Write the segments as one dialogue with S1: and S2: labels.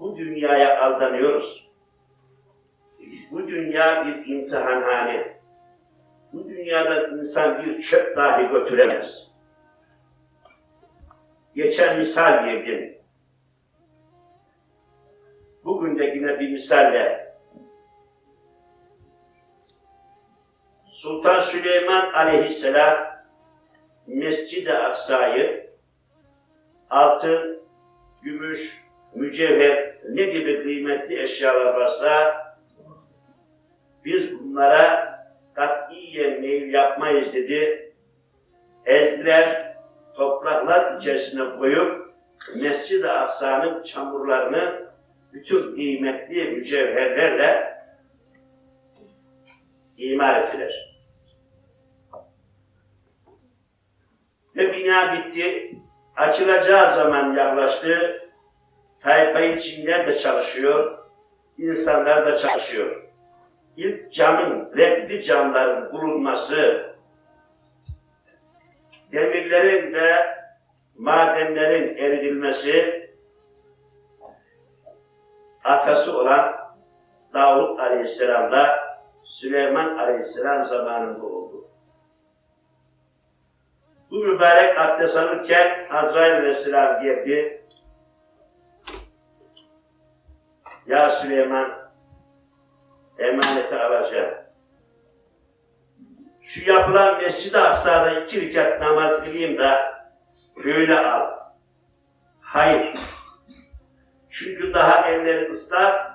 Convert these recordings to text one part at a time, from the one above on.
S1: Bu dünyaya aldanıyoruz. Bu dünya bir imtihanhane. Bu dünyada insan bir çöp dahi götüremez. Geçen misal verdim. Bugün de yine bir misalle Sultan Süleyman aleyhisselam Mescid-i Aksa'yı altın, gümüş, mücevher, ne gibi kıymetli eşyalar varsa biz bunlara katiyen meyil yapmayız dedi. Ezdiler, topraklar içerisine koyup Mescid-i Aksa'nın çamurlarını bütün kıymetli mücevherlerle imar ettiler. Ve bina bitti. Açılacağı zaman yaklaştı. Tayfa içinde de çalışıyor. insanlar da çalışıyor. İlk camın, renkli camların bulunması, demirlerin ve madenlerin eridilmesi, atası olan Davut Aleyhisselam'la Süleyman Aleyhisselam zamanında oldu. Bu mübarek abdest alırken Azrail Aleyhisselam geldi. Ya Süleyman emaneti alacağım. Şu yapılan Mescid-i Aksa'da iki rekat namaz kılayım da böyle al. Hayır. Çünkü daha elleri ıslak,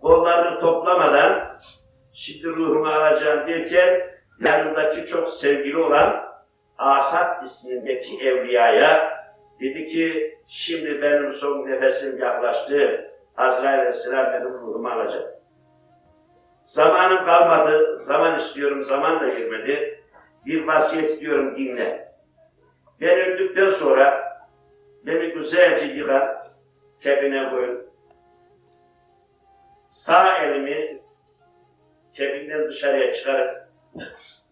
S1: kollarını toplamadan şimdi ruhumu alacağım derken yanındaki çok sevgili olan Asad ismindeki evliyaya dedi ki şimdi benim son nefesim yaklaştı. Azrail Aleyhisselam benim ruhumu alacak. Zamanım kalmadı, zaman istiyorum, zaman da girmedi. Bir vasiyet diyorum dinle. Ben öldükten sonra beni güzelce yıkan, kebine koyun. Sağ elimi kebinden dışarıya çıkarıp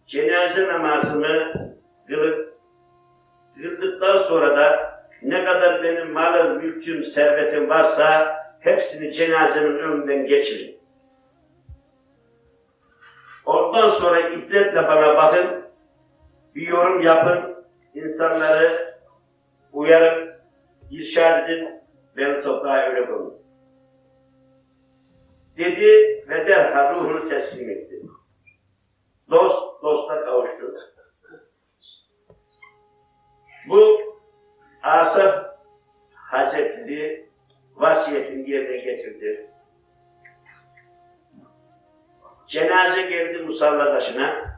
S1: cenaze namazımı kılıp kıldıktan sonra da ne kadar benim malım, mülküm, servetim varsa hepsini cenazemin önünden geçirin. Ondan sonra ibretle bana bakın, bir yorum yapın, insanları uyarın, irşad edin, beni toprağa öyle koyun. Dedi ve derhal ruhunu teslim etti. Dost, dosta kavuştu. Bu Asaf Hazretleri vasiyetini yerine getirdi. Cenaze geldi musalla taşına.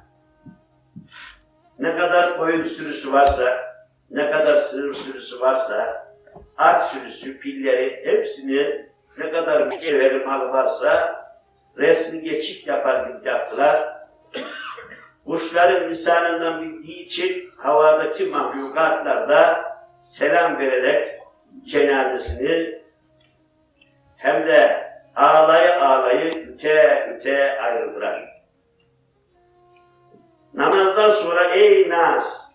S1: Ne kadar koyun sürüsü varsa, ne kadar sığır sürüsü varsa, at sürüsü, pilleri hepsini ne kadar mücevheri malı varsa resmi geçik yapar gibi yaptılar. Kuşların lisanından bildiği için havadaki mahlukatlar da selam vererek cenazesini hem de ağlayı ağlayı üte üte ayrıldılar. Namazdan sonra ey Nas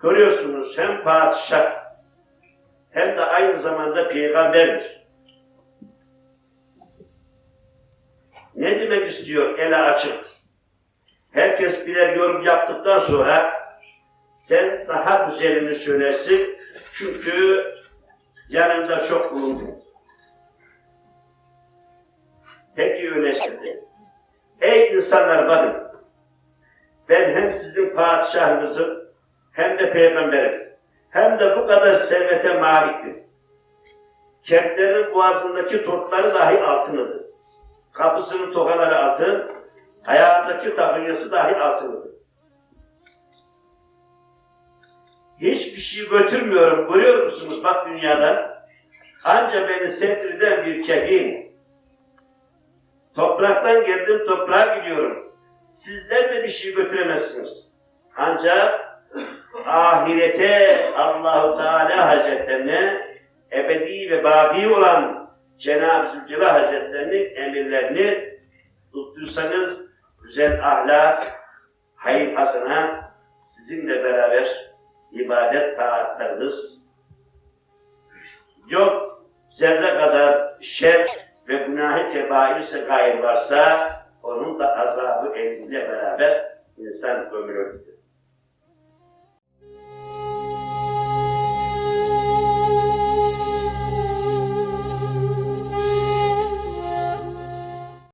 S1: görüyorsunuz hem padişah hem de aynı zamanda peygamberdir. Ne demek istiyor ele açık? Herkes birer yorum yaptıktan sonra sen daha güzelini söylersin çünkü yanında çok bulundun. Peki öyleyse de. Ey insanlar bakın, ben hem sizin padişahınızım hem de peygamberim hem de bu kadar servete maliktim. Kentlerin boğazındaki topları dahi altınıdır. Kapısının tokaları altın, ayağındaki tabiyyası dahi altınıdır. Hiçbir şey götürmüyorum, görüyor musunuz bak dünyadan? Anca beni setriden bir kefil. Topraktan geldim, toprağa gidiyorum. Sizler de bir şey götüremezsiniz. Ancak ahirete Allahu Teala Hazretlerine ebedi ve baki olan Cenab-ı Zülcelal Hazretlerinin emirlerini tuttuysanız güzel ahlak, hayır hasenat sizinle beraber ibadet taatlarınız yok zerre kadar şer ve günah-ı kebair gair varsa Onun da azabı eliyle beraber insan gömülür.